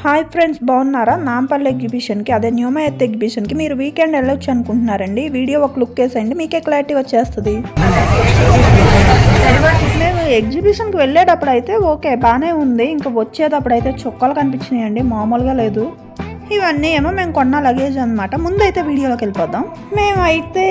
Hi friends బాగున్నారా? నాంపల్లి ఎగ్జిబిషన్కి అదే న్యూమా ఎత్ ఎగ్జిబిషన్కి మీరు వీకెండ్ వెళ్ళొచ్చు అనుకుంటున్నారండి. వీడియో ఒక లుక్ వేసేయండి మీకే క్లారిటీ వచ్చేస్తుంది. మేము ఎగ్జిబిషన్కి వెళ్ళేటప్పుడు అయితే ఓకే బాగానే ఉంది. ఇంకా వచ్చేటప్పుడు అయితే చొక్కాలు కనిపించినాయండి మామూలుగా లేదు. ఇవన్నీ ఏమో మేము కొన్న లగేజ్ అనమాట ముందైతే వీడియోలోకి వెళ్ళిపోదాం. మేము అయితే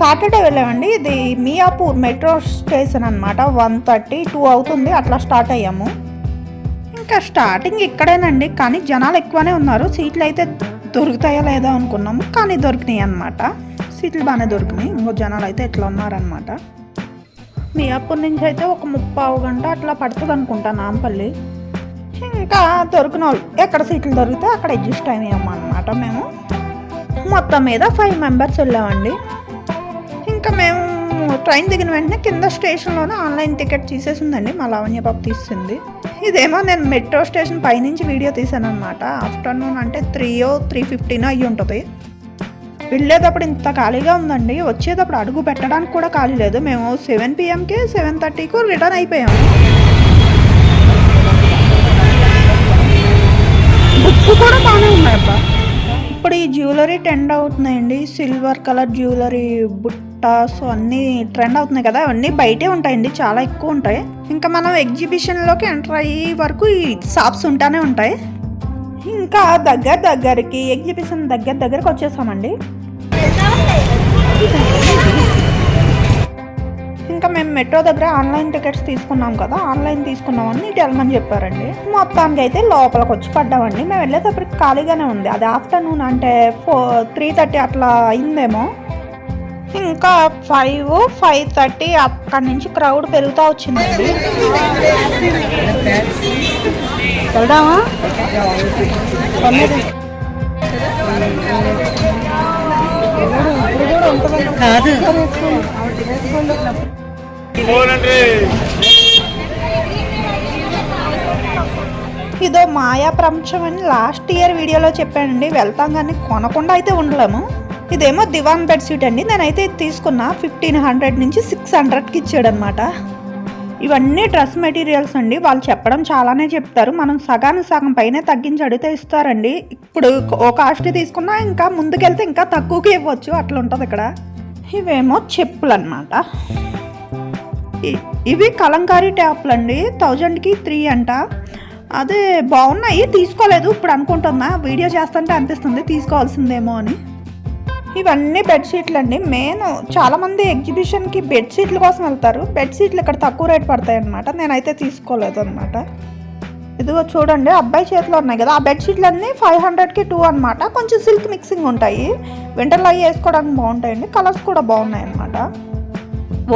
సాటర్డే వెళ్ళామండి. ఇది మియాపూర్ మెట్రో స్టేషన్ అనమాట వన్ థర్టీ టూ అవుతుంది అట్లా స్టార్ట్ అయ్యాము. స్టార్టింగ్ ఇక్కడేనండి. కానీ జనాలు ఎక్కువనే ఉన్నారు. సీట్లు అయితే దొరుకుతాయా లేదా అనుకున్నాము. కానీ దొరికినాయి అనమాట సీట్లు బాగానే దొరికినాయి. ఇంకో జనాలు అయితే ఎట్లా ఉన్నారనమాట మియాపూర్ నుంచి అయితే ఒక ముప్పావు గంట అట్లా పడుతుంది అనుకుంటా నాంపల్లి. ఇంకా దొరికిన వాళ్ళు ఎక్కడ సీట్లు దొరికితే అక్కడ అడ్జస్ట్ అయ్యాము అనమాట మేము. మొత్తం మీద ఫైవ్ మెంబర్స్ వెళ్ళామండి. ఇంకా మేము ట్రైన్ దిగిన వెంటనే కింద స్టేషన్లోనే ఆన్లైన్ టికెట్ తీసేసిందండి. మా లావణ్య పాప తీసింది. ఇదేమో నేను మెట్రో స్టేషన్ పైనుంచి వీడియో తీసాను అనమాట ఆఫ్టర్నూన్ అంటే త్రీయో త్రీ ఫిఫ్టీనో అయ్యి ఉంటుంది. వెళ్ళేటప్పుడు ఇంత ఖాళీగా ఉందండి. వచ్చేటప్పుడు అడుగు పెట్టడానికి కూడా ఖాళీ లేదు. మేము సెవెన్ పిఎంకి సెవెన్ థర్టీకు రిటర్న్ అయిపోయాము జ్యువెలరీ ట్రెండ్ అవుతున్నాయండి. సిల్వర్ కలర్ జ్యువెలరీ బుట్టాస్ అన్నీ ట్రెండ్ అవుతున్నాయి కదా. అవన్నీ బయటే ఉంటాయండి. చాలా ఎక్కువ ఉంటాయి. ఇంకా మనం ఎగ్జిబిషన్లోకి ఎంటర్ అయ్యే వరకు ఈ షాప్స్ ఉంటానే ఉంటాయి. ఇంకా దగ్గర దగ్గరికి ఎగ్జిబిషన్ దగ్గర దగ్గరకు వచ్చేసామండి. ఇంకా మేము మెట్రో దగ్గర ఆన్లైన్ టికెట్స్ తీసుకున్నాం కదా ఆన్లైన్ తీసుకున్నామని ఇటు వెళ్ళమని చెప్పారండి. మొత్తానికి అయితే లోపలికి వచ్చి పడ్డామండి. మేము వెళ్ళేటప్పటికి ఖాళీగానే ఉంది. అది ఆఫ్టర్నూన్ అంటే ఫోర్ త్రీ థర్టీ అట్లా అయిందేమో. ఇంకా ఫైవ్ ఫైవ్ థర్టీ అక్కడి నుంచి క్రౌడ్ పెరుగుతూ వచ్చిందండి. వెళ్దామా? కాదు. ఇదో మాయా ప్రపంచం అని లాస్ట్ ఇయర్ వీడియోలో చెప్పానండి. వెళ్తాం కానీ కొనకుండా అయితే ఉండలేము. ఇదేమో దివాన్ బెడ్షీట్ అండి. నేనైతే ఇది తీసుకున్నా. ఫిఫ్టీన్ హండ్రెడ్ నుంచి సిక్స్ హండ్రెడ్కి ఇచ్చాడనమాట. ఇవన్నీ డ్రెస్ మెటీరియల్స్ అండి. వాళ్ళు చెప్పడం చాలానే చెప్తారు. మనం సగానికి సగం పైనే తగ్గించి అడిగితే ఇస్తారండి. ఇప్పుడు ఓ కాస్ట్ తీసుకున్నా ఇంకా ముందుకెళ్తే ఇంకా తక్కువకి ఇవ్వచ్చు. అట్లా ఉంటుంది ఇక్కడ. ఇవేమో చెప్పులు అనమాట ఇవి కలంకారీ ట్యాప్లు అండి థౌజండ్కి త్రీ అంట. అదే బాగున్నాయి తీసుకోలేదు. ఇప్పుడు అనుకుంటున్నా. వీడియో చేస్తుంటే అనిపిస్తుంది. తీసుకోవాల్సిందేమో అని. ఇవన్నీ బెడ్షీట్లు అండి మెయిన్ చాలామంది ఎగ్జిబిషన్కి బెడ్షీట్ల కోసం వెళ్తారు. బెడ్షీట్లు ఇక్కడ తక్కువ రేట్ పడతాయి అనమాట నేనైతే తీసుకోలేదు అనమాట ఇదిగో చూడండి. అబ్బాయి చేతిలో ఉన్నాయి కదా. ఆ బెడ్షీట్లు అన్నీ ఫైవ్ హండ్రెడ్కి టూ అనమాట కొంచెం సిల్క్ మిక్సింగ్ ఉంటాయి. వింటర్లో అవి వేసుకోవడానికి బాగుంటాయండి కలర్స్ కూడా బాగున్నాయి అనమాట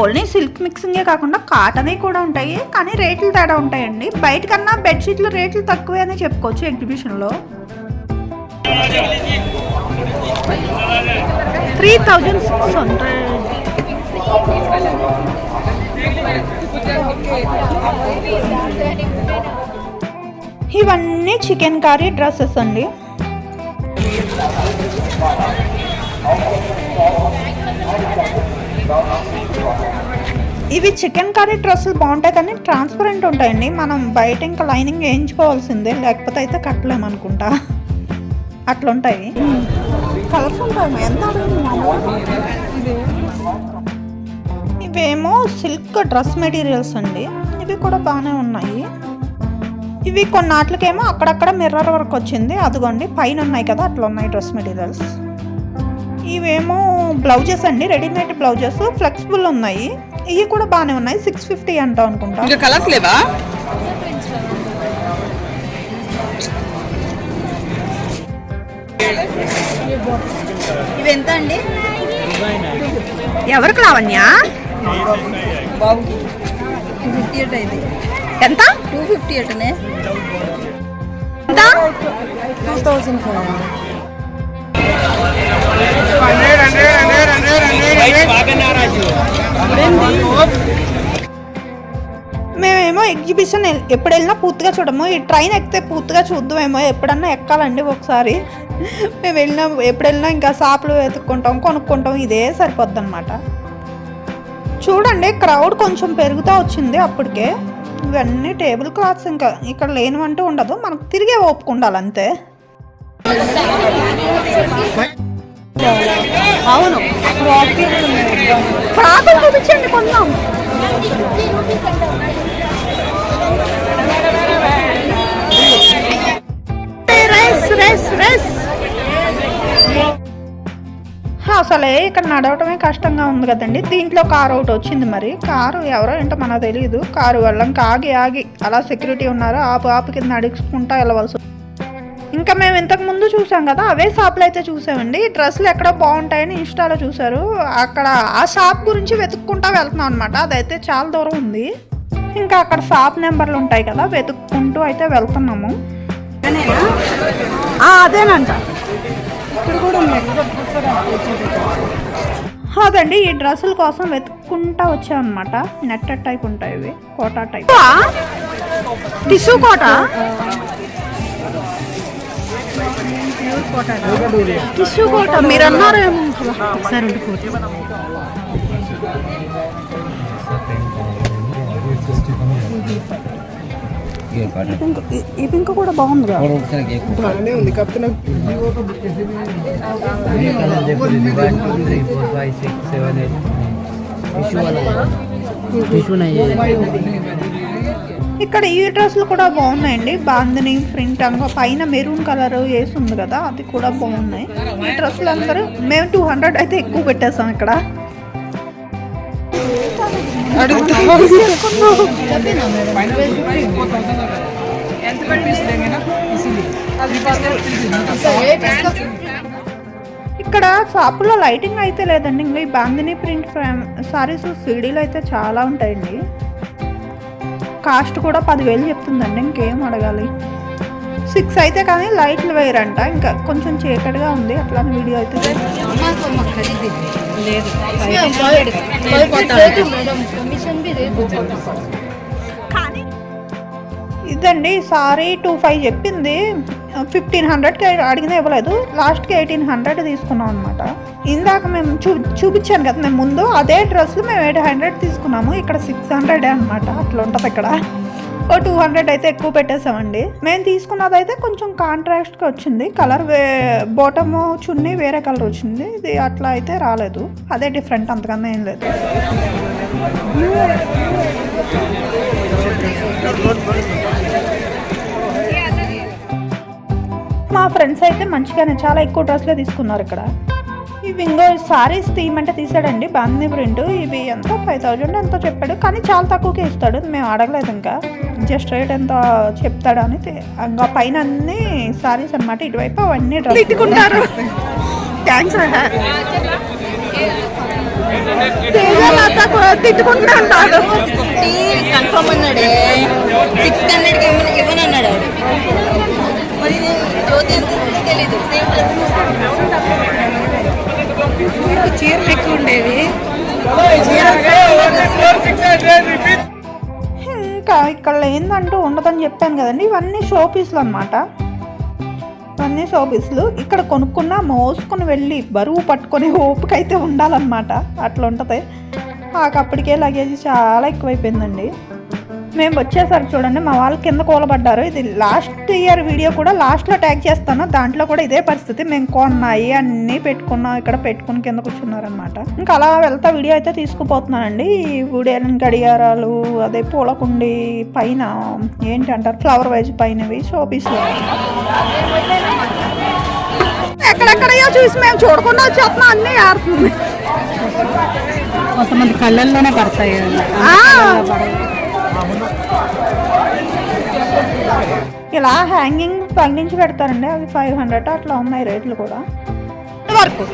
ఓన్లీ సిల్క్ మిక్సింగే కాకుండా కాటనే కూడా ఉంటాయి కానీ రేట్లు తేడా ఉంటాయండి. బయట కన్నా బెడ్షీట్లు రేట్లు తక్కువే అని చెప్పుకోవచ్చు ఎగ్జిబిషన్లో. Three thousand six hundred. ఇవన్నీ చికెన్ కర్రీ డ్రెస్సెస్ అండి. ఇవి చికెన్ కర్రీ డ్రెస్సులు బాగుంటాయి కానీ ట్రాన్స్పరెంట్ ఉంటాయండి. మనం బయట ఇంకా లైనింగ్ వేయించుకోవాల్సిందే. లేకపోతే అయితే కట్టలేము అనుకుంటా. అట్లా కలర్స్ ఉంటాయి ఎంత ఇవేమో సిల్క్ డ్రెస్ మెటీరియల్స్ అండి. ఇవి కూడా బాగానే ఉన్నాయి. ఇవి కొన్నాట్లకేమో అక్కడక్కడ మిర్రర్ వర్క్ వచ్చింది. అదిగోండి పైన ఉన్నాయి కదా అట్లా ఉన్నాయి డ్రెస్ మెటీరియల్స్. ఇవేమో బ్లౌజెస్ అండి రెడీమేడ్ బ్లౌజెస్ ఫ్లెక్సిబుల్ ఉన్నాయి. ఇవి కూడా బాగానే ఉన్నాయి సిక్స్ ఫిఫ్టీ అంటాం అనుకుంటా. ఇంకా కలర్స్ లేవా? ఇవి ఎంత అండి? ఎవరికి లావణ్య? బాబుకి. టూ ఫిఫ్టీ ఎట్ అయింది. ఎంత? టూ ఫిఫ్టీ ఎట్నే ఎంత? టూ థౌసండ్ ఫైవ్ మేమేమో ఎగ్జిబిషన్ ఎప్పుడు వెళ్ళినా పూర్తిగా చూడము. ఈ ట్రైన్ ఎక్కితే పూర్తిగా చూద్దామేమో. ఎప్పుడన్నా ఎక్కాలండి ఒకసారి. మేము వెళ్ళినా ఎప్పుడు వెళ్ళినా ఇంకా షాపులు వెతుక్కుంటాం కొనుక్కుంటాం. ఇదే సరిపోద్ది అనమాట చూడండి క్రౌడ్ కొంచెం పెరుగుతూ వచ్చింది అప్పటికే. ఇవన్నీ టేబుల్ క్లాత్స్ ఇంకా ఇక్కడ లేనివంటూ ఉండదు. మనకు తిరిగే ఓపుకుండాలి అంతే అవును. ఫ్రాకులు చూపించండి కొందాం. అసలే ఇక్కడ నడవటమే కష్టంగా ఉంది కదండి. దీంట్లో కారు ఒకటి వచ్చింది మరి. కారు ఎవరో ఏంటో మనకు తెలియదు కారు వాళ్ళం ఆగి ఆగి అలా సెక్యూరిటీ ఉన్నారు? ఆపు ఆపు కింద అడుగుకుంటా వెళ్ళవలసి ఇంకా మేము ఇంతకు ముందు చూసాం కదా అవే షాప్లు అయితే చూసామండి. ఈ డ్రెస్సులు ఎక్కడ బాగుంటాయని ఇన్స్టాలో చూసారు అక్కడ ఆ షాప్ గురించి వెతుక్కుంటా వెళ్తున్నాం అనమాట అదైతే చాలా దూరం ఉంది. ఇంకా అక్కడ షాప్ నెంబర్లు ఉంటాయి కదా వెతుక్కుంటూ అయితే వెళ్తున్నాము. అదేనంట. ఇక్కడ కూడా ఉన్నాయి అదండి ఈ డ్రెస్సుల కోసం వెతుక్కుంటా వచ్చామన్నమాట. నెట్ టైప్ ఉంటాయి ఇవి కోటా టైప్. టిష్యూ కోట? కిషుకోట మీరు అన్నారేమో ఒకసారి ఉండిపోతే ఈ పింక్ కూడా బాగుంది బాగానే ఉంది కాకపోతే నాకు ఇష్యూ ఇష్యూ ఇక్కడ ఈ డ్రెస్సులు కూడా బాగున్నాయండి. బాందని ప్రింట్ అంగ పైన మెరూన్ కలర్ వేసి ఉంది కదా అది కూడా బాగున్నాయి. ఈ డ్రెస్సులు అందరూ మేము టూ హండ్రెడ్ అయితే ఎక్కువ పెట్టేస్తాం ఇక్కడ. ఇక్కడ షాపులో లైటింగ్ అయితే లేదండి. ఇంకా ఈ బాందిని ప్రింట్ ఫ్రేమ్ సారీస్ సీడీలు అయితే చాలా ఉంటాయండి. కాస్ట్ కూడా పదివేలు చెప్తుందండి ఇంకేం అడగాలి. సిక్స్ అయితే కానీ లైట్లు వేయరంట ఇంకా కొంచెం చీకటిగా ఉంది అట్లానే వీడియో అయితే కానీ ఇదండి సారీ టూ ఫైవ్ చెప్పింది. ఫిఫ్టీన్ హండ్రెడ్కి అడిగినా ఇవ్వలేదు. లాస్ట్కి ఎయిటీన్ హండ్రెడ్ తీసుకున్నాం అనమాట ఇందాక మేము చూ చూపించాను కదా మేము ముందు అదే డ్రెస్లు మేము ఎయిట్ హండ్రెడ్ తీసుకున్నాము. ఇక్కడ సిక్స్ హండ్రెడ్ అనమాట అట్లా ఉంటుంది ఇక్కడ. ఓ టూ హండ్రెడ్ అయితే ఎక్కువ పెట్టేసామండి మేము తీసుకున్నది అయితే కొంచెం కాంట్రాక్ట్గా వచ్చింది. కలర్ వే బోటము చున్నీ వేరే కలర్ వచ్చింది. ఇది అట్లా అయితే రాలేదు. అదే డిఫరెంట్ అంతకన్నా ఏం లేదు. మా ఫ్రెండ్స్ అయితే మంచిగానే చాలా ఎక్కువ డ్రెస్లే తీసుకున్నారు ఇక్కడ. ఇవి ఇంకో సారీస్ తీయమంటే తీసాడండి బాందీ ప్రింట్ ఇవి ఎంత ఫైవ్ థౌజండ్ ఎంతో చెప్పాడు కానీ చాలా తక్కువకే ఇస్తాడు మేము అడగలేదు ఇంకా. జస్ట్ రేట్ ఎంత చెప్తాడు అని ఇంకా పైన అన్ని సారీస్ అనమాట ఇటువైపు అవన్నీ తిట్టుకుంటారు థ్యాంక్స్ తిట్టుకుంటూ ఉంటాడు కన్ఫర్మ్ అన్నాడే. సిక్స్ ఇవ్వనన్నాడు ఆవిడ. మరి జ్యోతి తెలీదు. చీరలు ఎక్కువ ఉండేవి. ఇంకా ఇక్కడ ఏందంటూ ఉండదని చెప్పాను కదండి. ఇవన్నీ షో పీసులు అనమాట అన్ని షో ఇక్కడ కొనుక్కున్నా మోసుకొని వెళ్ళి బరువు పట్టుకొని ఓపిక అయితే ఉండాలన్నమాట. అట్లా ఉంటుంది అప్పటికే లగేజ్ చాలా ఎక్కువైపోయిందండి. మేము వచ్చేసరికి చూడండి మా వాళ్ళు కింద కూలబడ్డారు. ఇది లాస్ట్ ఇయర్ వీడియో కూడా లాస్ట్లో ట్యాగ్ చేస్తాను. దాంట్లో కూడా ఇదే పరిస్థితి. మేము కొన్నాయి అన్నీ పెట్టుకున్నాం. ఇక్కడ పెట్టుకుని కింద కూర్చున్నారనమాట ఇంకా అలా వెళ్తా వీడియో అయితే తీసుకుపోతున్నానండి. ఈ వీడియో గడియారాలు అదే పూలకుండి పైన ఏంటి అంటారు? ఫ్లవర్ వైజ్ పైనవి షోపీస్లో ఎక్కడెక్కడయో చూసి మేము చూడకుండా వచ్చేస్తున్నాం. అన్నీ ఆడుతుంది కొంతమంది కళ్ళల్లోనే పడతాయి. ఇలా హ్యాంగింగ్ పండించి పెడతారండి. అవి ఫైవ్ హండ్రెడ్ అట్లా ఉన్నాయి రేట్లు కూడా. వరకు.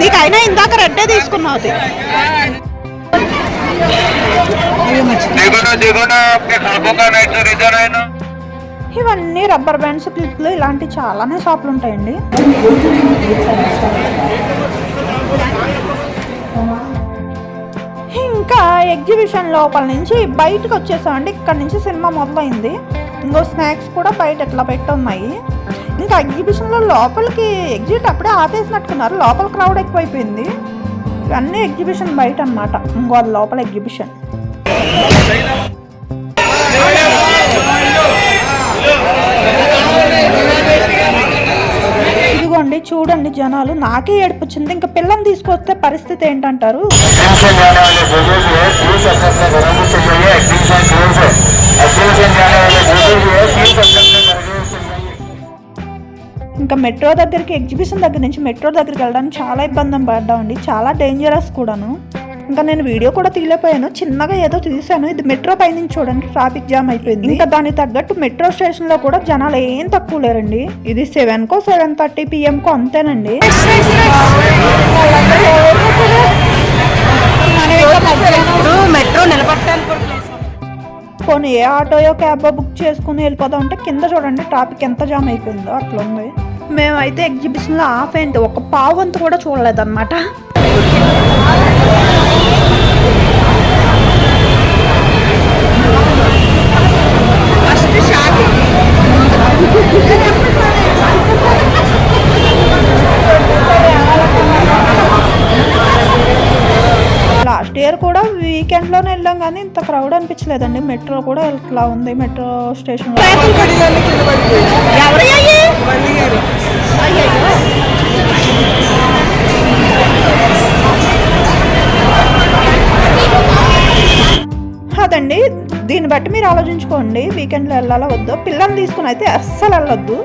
నీకైనా ఇందాక రెడ్డే తీసుకున్నావు ఇవన్నీ రబ్బర్ బ్యాండ్స్ క్లిప్లు ఇలాంటి చాలానే షాపులు ఉంటాయండి. ఇంకా ఎగ్జిబిషన్ లోపల నుంచి బయటకు వచ్చేసామండి. ఇక్కడ నుంచి సినిమా మొదలైంది. ఇంకో స్నాక్స్ కూడా బయట ఎట్లా పెట్టి ఉన్నాయి ఇంకా ఎగ్జిబిషన్లో లోపలికి ఎగ్జిట్ అప్పుడే ఆపేసినట్టుకున్నారు లోపల క్రౌడ్ ఎక్కువైపోయింది. ఇవన్నీ ఎగ్జిబిషన్ బయట అనమాట ఇంకో అది లోపల ఎగ్జిబిషన్ చూడండి చూడండి జనాలు. నాకే ఏడిపించింది ఇంకా పిల్లని తీసుకొస్తే పరిస్థితి ఏంటంటారు? ఇంకా మెట్రో దగ్గరికి ఎగ్జిబిషన్ దగ్గర నుంచి మెట్రో దగ్గరికి వెళ్ళడానికి చాలా ఇబ్బంది పడ్డామండి. చాలా డేంజరస్ కూడాను. ఇంకా నేను వీడియో కూడా తీయలేకపోయాను. చిన్నగా ఏదో తీసాను ఇది మెట్రో పై నుంచి చూడండి. ట్రాఫిక్ జామ్ అయిపోయింది. ఇంకా దానికి తగ్గట్టు మెట్రో స్టేషన్లో కూడా జనాలు ఏం తక్కువ లేరండి. ఇది సెవెన్ కో సెవెన్ థర్టీ పిఎం కో అంతేనండి మెట్రో నిలబడటానికి పోనీ ఏ ఆటోయో క్యాబో బుక్ చేసుకుని వెళ్ళిపోదాం అంటే కింద చూడండి ట్రాఫిక్ ఎంత జామ్ అయిపోయిందో అట్లా ఉంది. మేమైతే ఎగ్జిబిషన్లో ఆఫ్ అయింది ఒక పావు వంతు కూడా చూడలేదన్నమాట. లాస్ట్ ఇయర్ కూడా వీకెండ్లోనే వెళ్ళాం కానీ ఇంత క్రౌడ్ అనిపించలేదండి. మెట్రో కూడా ఇట్లా ఉంది. మెట్రో స్టేషన్ కాదండి. దీన్ని బట్టి మీరు ఆలోచించుకోండి. వీకెండ్లో వెళ్ళాలా వద్దో? పిల్లల్ని తీసుకుని అయితే అస్సలు వెళ్ళొద్దు.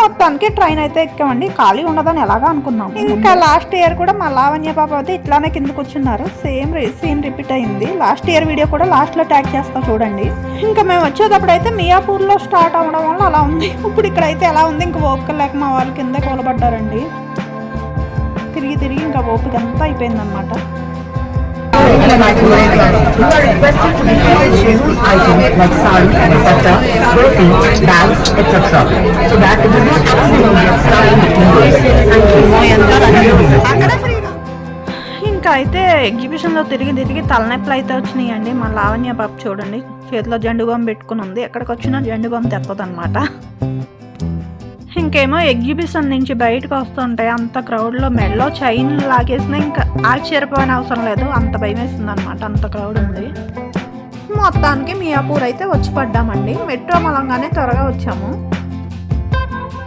మొత్తానికి ట్రైన్ అయితే ఎక్కామండి. ఖాళీ ఉండదని ఎలాగా అనుకున్నాం. ఇంకా లాస్ట్ ఇయర్ కూడా మా లావణ్య పాప అయితే ఇట్లానే కింద కూర్చున్నారు సేమ్ సీన్ రిపీట్ అయింది. లాస్ట్ ఇయర్ వీడియో కూడా లాస్ట్లో ట్యాగ్ చేస్తా చూడండి. ఇంకా మేము వచ్చేటప్పుడు అయితే మియాపూర్లో స్టార్ట్ అవ్వడం వల్ల అలా ఉంది. ఇప్పుడు ఇక్కడ అయితే ఎలా ఉంది? ఇంకా ఓపిక లేక మా వాళ్ళు కింద కూలబడ్డారండి. తిరిగి తిరిగి ఇంకా ఓపిక అంతా అయిపోయిందనమాట ఇంకా అయితే ఎగ్జిబిషన్లో తిరిగి తిరిగి తలనొప్పులు అయితే వచ్చినాయండి. మా లావణ్య బాబు చూడండి. చేతిలో జెండు పెట్టుకుని ఉంది. ఎక్కడికి వచ్చినా జెండు బాంబు తెప్పదనమాట ఇంకేమో ఎగ్జిబిషన్ నుంచి బయటకు వస్తుంటే అంత క్రౌడ్లో మెడలో చైన్ లాగేసినా ఇంకా ఆశ్చర్యపోయిన అవసరం లేదు. అంత భయం వేసింది అనమాట అంత క్రౌడ్ ఉంది. మొత్తానికి మియాపూర్ అయితే వచ్చి పడ్డామండి. మెట్రో మలంగానే త్వరగా వచ్చాము.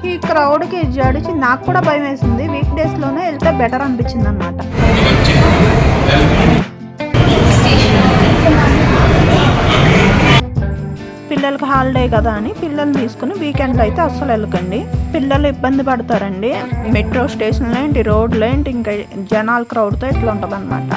ఈ క్రౌడ్కి జడిచి నాకు కూడా భయం వేసింది. వీక్ డేస్లోనే వెళ్తే బెటర్ అనిపించింది అనమాట పిల్లలకి హాలిడే కదా అని పిల్లల్ని తీసుకుని వీకెండ్లో అయితే అస్సలు వెళ్ళకండి. పిల్లలు ఇబ్బంది పడతారండి. మెట్రో స్టేషన్లు ఏంటి రోడ్లు ఏంటి ఇంకా జనాల క్రౌడ్తో ఇట్లా ఉంటుంది అనమాట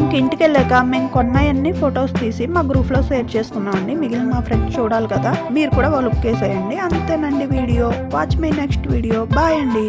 ఇంక ఇంటికి వెళ్ళాక మేము కొన్నాయన్ని ఫొటోస్ తీసి మా గ్రూప్లో షేర్ చేసుకున్నామండి మిగిలిన మా ఫ్రెండ్స్ చూడాలి కదా. మీరు కూడా వాళ్ళు వేసేయండి. అంతేనండి video. Watch my next video bye అండి.